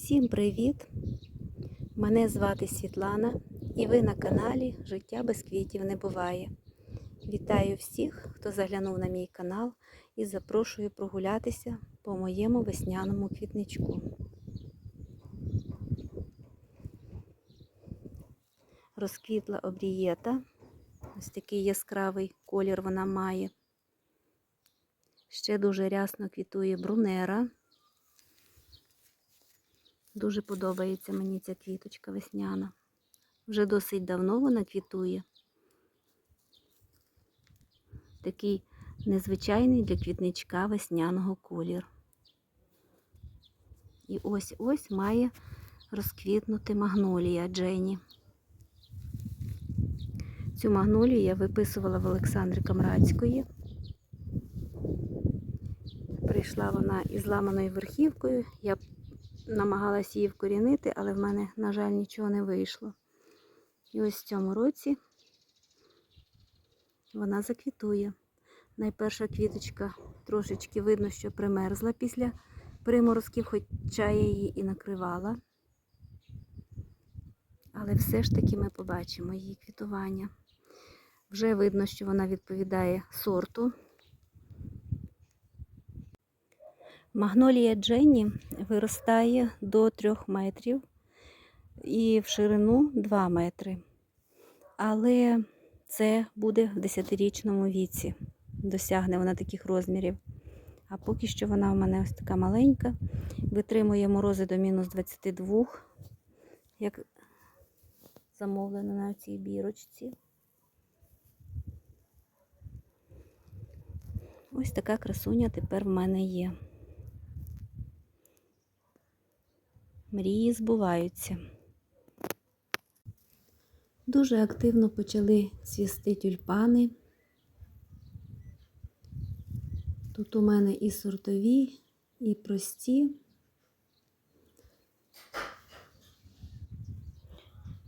Всім привіт! Мене звати Світлана і ви на каналі Життя без квітів не буває. Вітаю всіх, хто заглянув на мій канал і запрошую прогулятися по моєму весняному квітничку. Розквітла обрієта. Ось такий яскравий колір вона має. Ще дуже рясно квітує брунера. Дуже подобається мені ця квіточка весняна. Вже досить давно вона квітує. Такий незвичайний для квітничка весняного колір. І ось ось має розквітнути магнолія Джені. Цю магнолію я виписувала в Олександри Камрадської. Прийшла вона із ламаною верхівкою. Я намагалась її вкорінити, але в мене, на жаль, нічого не вийшло. І ось в цьому році вона заквітує. Найперша квіточка трошечки видно, що примерзла після приморозків, хоча я її і накривала. Але все ж таки ми побачимо її квітування. Вже видно, що вона відповідає сорту. Магнолія Дженні виростає до 3 метрів і в ширину 2 метри. Але це буде в 10-річному віці. Досягне вона таких розмірів. А поки що вона у мене ось така маленька. Витримує морози до мінус 22, як замовлено на цій бірочці. Ось така красуня тепер в мене є. Мрії збуваються. Дуже активно почали цвісти тюльпани. Тут у мене і сортові, і прості.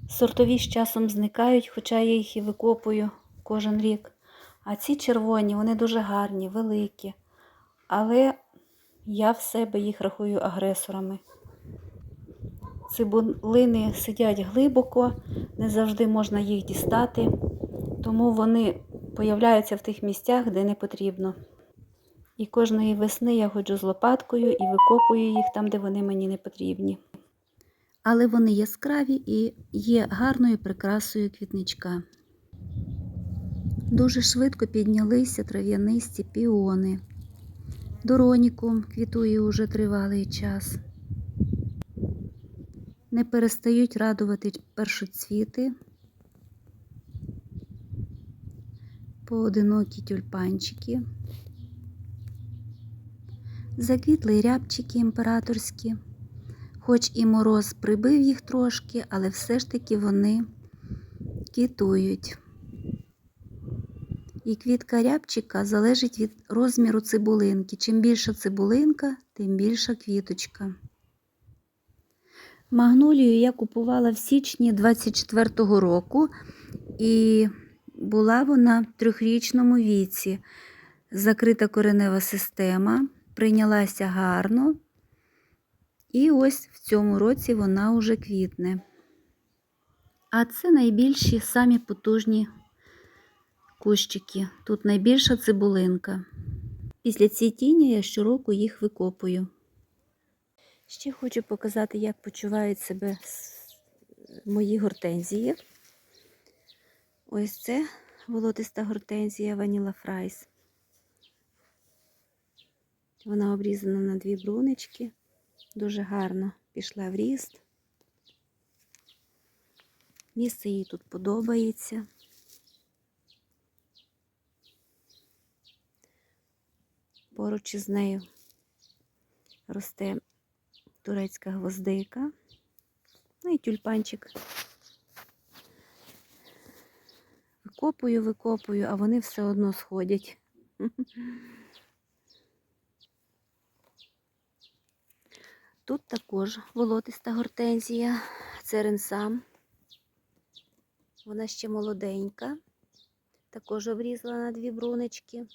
Сортові з часом зникають, хоча я їх і викопую кожен рік. А ці червоні, вони дуже гарні, великі. Але я в себе їх рахую агресорами. Цибулини сидять глибоко, не завжди можна їх дістати, тому вони появляються в тих місцях, де не потрібно. І кожної весни я ходжу з лопаткою і викопую їх там, де вони мені не потрібні. Але вони яскраві і є гарною прикрасою квітничка. Дуже швидко піднялися трав'янисті піони. Доронікум квітує уже тривалий час. Не перестають радувати першоцвіти, поодинокі тюльпанчики, заквітли рябчики імператорські, хоч і мороз прибив їх трошки, але все ж таки вони квітують. І квітка рябчика залежить від розміру цибулинки. Чим більша цибулинка, тим більша квіточка. Магнолію я купувала в січні 24-го року, і була вона в трьохрічному віці. Закрита коренева система, прийнялася гарно. І ось в цьому році вона вже квітне. А це найбільші самі потужні кущики. Тут найбільша цибулинка. Після цвітіння я щороку їх викопую. Ще хочу показати, як почувають себе мої гортензії. Ось це волотиста гортензія Ваніла Фрайс. Вона обрізана на дві брунички. Дуже гарно пішла в ріст. Місце їй тут подобається. Поруч із нею росте турецька гвоздика, ну і тюльпанчик. Викопую, викопую, а вони все одно сходять. Тут також волотиста гортензія, це ренсам. Вона ще молоденька, також обрізала на дві брунички.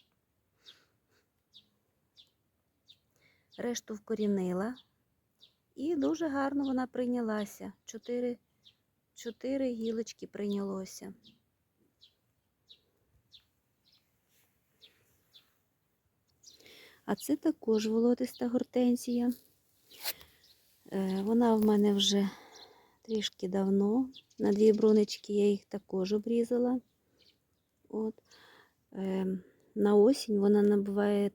Решту вкорінила І дуже гарно вона прийнялася. Чотири, чотири гілочки прийнялося. А це також волотиста гортензія. Е, Вона в мене вже трішки давно. На дві брунички я їх також обрізала. От. Е, На осінь вона набуває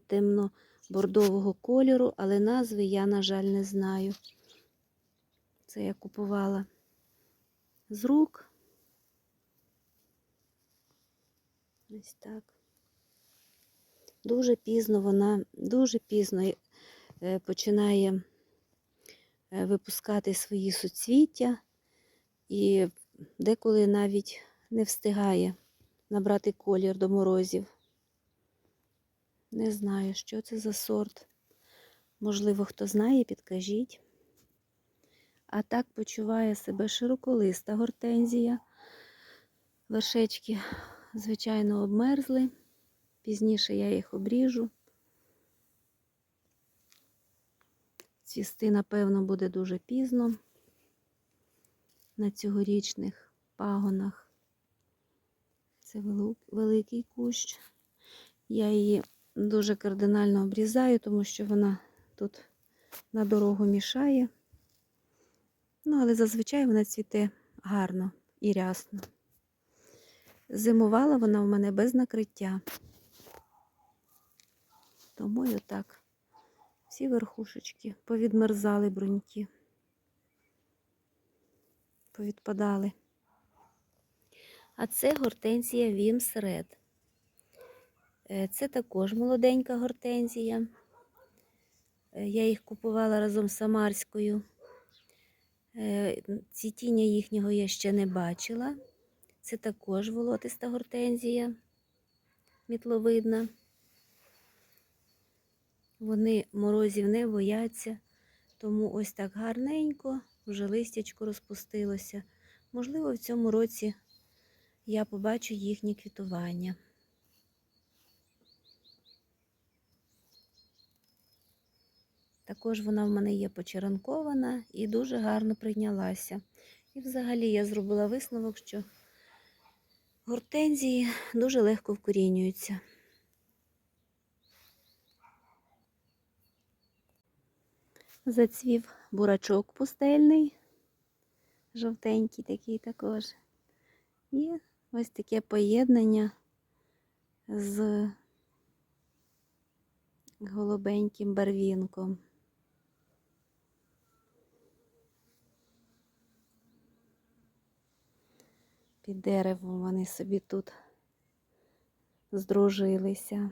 темно-бордового кольору, але назви я, на жаль, не знаю. Це я купувала з рук. Ось так. Дуже пізно вона, дуже пізно е, починає е, випускати свої суцвіття і деколи навіть не встигає набрати колір до морозів. Не знаю, що це за сорт. Можливо, хто знає, підкажіть. А так почуває себе широколиста гортензія. Вершечки, звичайно, обмерзли. Пізніше я їх обріжу. Цвісти, напевно, буде дуже пізно на цьогорічних пагонах. Це великий кущ. Я її дуже кардинально обрізаю, тому що вона тут на дорогу мішає. Ну, але зазвичай вона цвіте гарно і рясно. Зимувала вона в мене без накриття. Тому і отак. Всі верхушечки повідмерзали бруньки. Повідпадали. А це гортензія Вімсред. Це також молоденька гортензія. Е, Я їх купувала разом з Самарською. Е, Цвітіння їхнього я ще не бачила. Це також волотиста гортензія, мітловидна. Вони морозів не бояться, тому ось так гарненько вже листячко розпустилося. Можливо, в цьому році я побачу їхнє квітування. Також вона в мене є почеранкована і дуже гарно прийнялася. І взагалі я зробила висновок, що гортензії дуже легко вкорінюються. Зацвів бурачок пустельний, жовтенький такий також. І ось таке поєднання з голубеньким барвінком. Під деревом вони собі тут здружилися.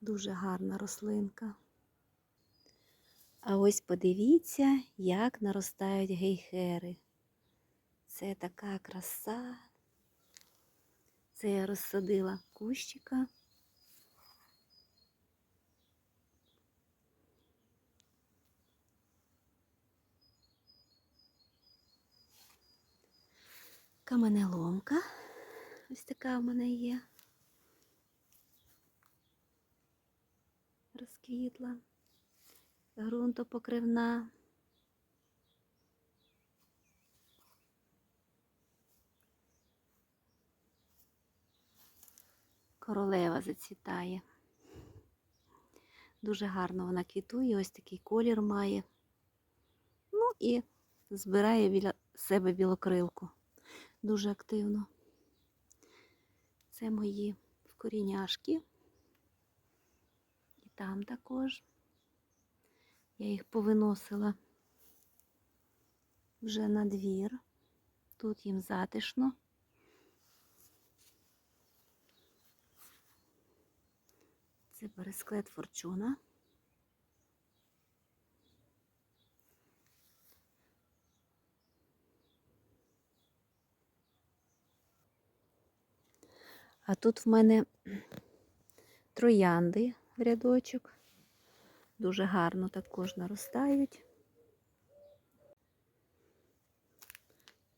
Дуже гарна рослинка. А ось подивіться, як наростають гейхери. Це така краса. Це я розсадила кущика. Каменеломка. Ось така в мене є. Розквітла. Грунтопокривна. Королева зацвітає. Дуже гарно вона квітує, ось такий колір має. Ну і збирає біля себе білокрилку. Дуже активно. Це мої вкоріняшки. І там також. Я їх повиносила вже на двір. Тут їм затишно. Це бересклет форчуна. А тут в мене троянди в рядочок. Дуже гарно також наростають.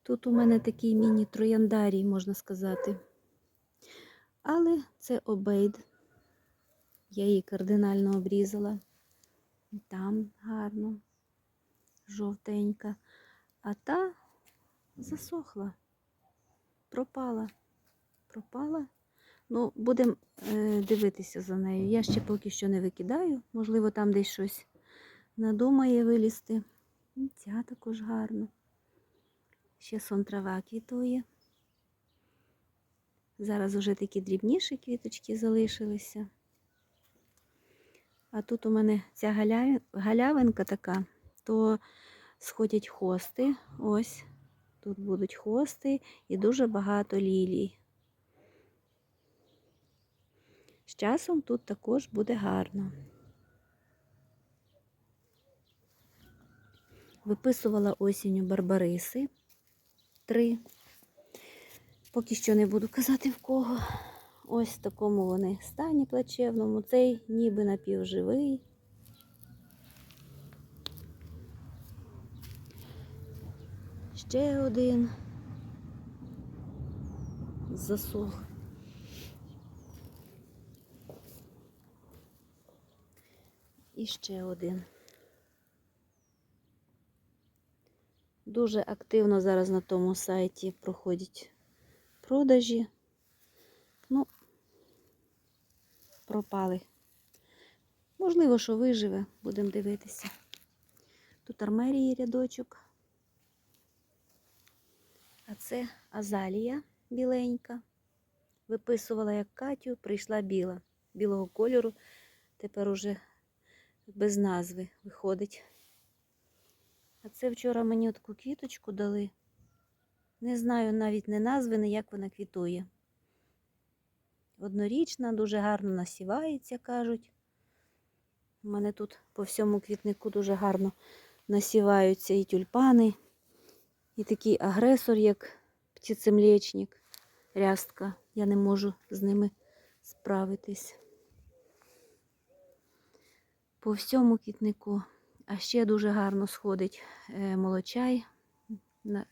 Тут у мене такий міні-трояндарій, можна сказати. Але це обейд. Я її кардинально обрізала. І там гарно, жовтенька. А та засохла, пропала. Пропала. Ну, будемо е, дивитися за нею. Я ще поки що не викидаю. Можливо, там десь щось надумає вилізти. І Ця також гарна. Ще сон трава квітує. Зараз уже такі дрібніші квіточки залишилися. А тут у мене ця галявинка така, то сходять хости. Ось тут будуть хости і дуже багато лілій. З часом тут також буде гарно. Виписувала осінню барбариси три. Поки що не буду казати в кого. Ось в такому вони стані плачевному. Цей ніби напівживий. Ще один засух. І ще один. Дуже активно зараз на тому сайті проходять продажі. Ну, пропали. Можливо, що виживе, будемо дивитися. Тут армерії рядочок. А це азалія біленька. Виписувала як Катю, прийшла біла. Білого кольору. Тепер уже без назви виходить. А це вчора мені таку квіточку дали. Не знаю навіть не назви, не як вона квітує. Однорічна, дуже гарно насівається, кажуть. У мене тут по всьому квітнику дуже гарно насіваються і тюльпани, і такий агресор, як птицемлечник, рястка. Я не можу з ними справитись. По всьому квітнику. А ще дуже гарно сходить е, молочай,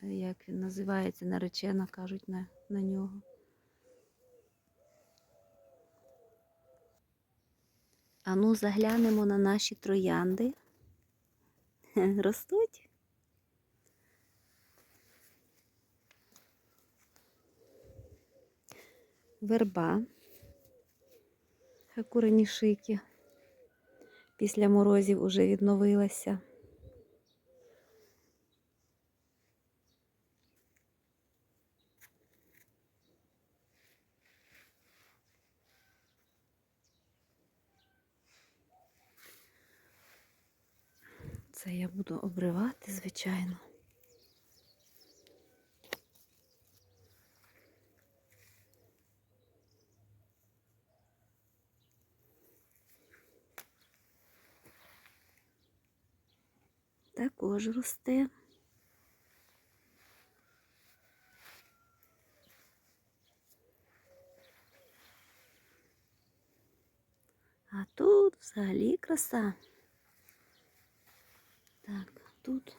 як він називається, наречена, кажуть на, на нього. А ну заглянемо на наші троянди. Ростуть. Верба. Хакуранішики. Після морозів уже відновилася. Це я буду обривати, звичайно. Також росте. А тут взагалі краса. Так, тут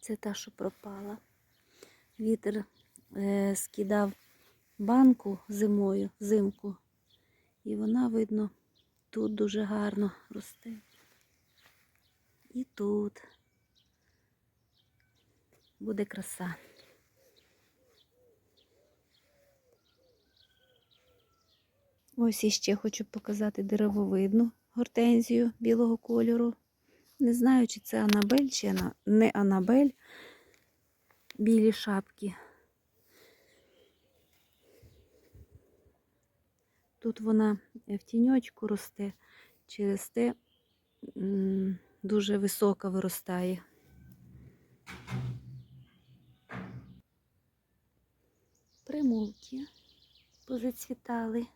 це та, що пропала. Вітер е, скидав банку зимою, взимку, і вона, видно, тут дуже гарно росте. І тут буде краса. Ось іще хочу показати деревовидну гортензію білого кольору. Не знаю, чи це Анабель, чи не Анабель. Білі шапки. Тут вона в тіньочку росте, через те дуже високо виростає. Примулки позацвітали.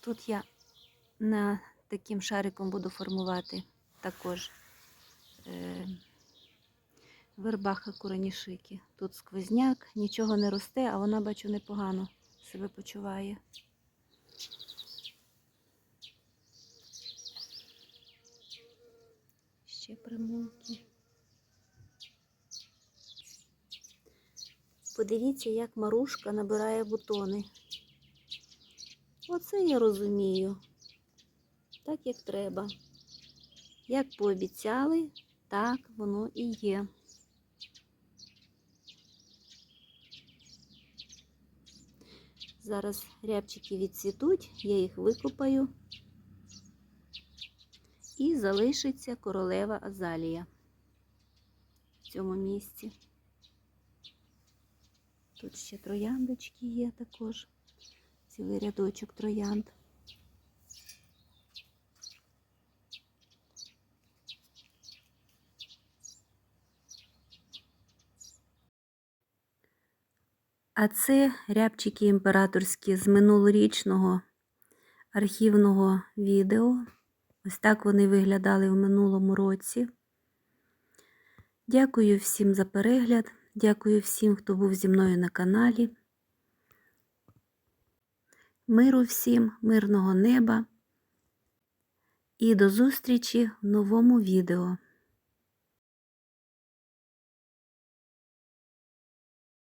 Тут я на таким шариком буду формувати також е, вербаха куранішики. Тут сквозняк, нічого не росте, а вона, бачу, непогано себе почуває. Ще примулки. Подивіться, як Марушка набирає бутони. Оце я розумію. Так, як треба. Як пообіцяли, так воно і є. Зараз рябчики відцвітуть, я їх викопаю. І залишиться королева азалія в цьому місці. Тут ще трояндочки є також, цілий рядочок троянд. А це рябчики імператорські з минулорічного архівного відео. Ось так вони виглядали в минулому році. Дякую всім за перегляд. Дякую всім, хто був зі мною на каналі. Миру всім, мирного неба і до зустрічі в новому відео.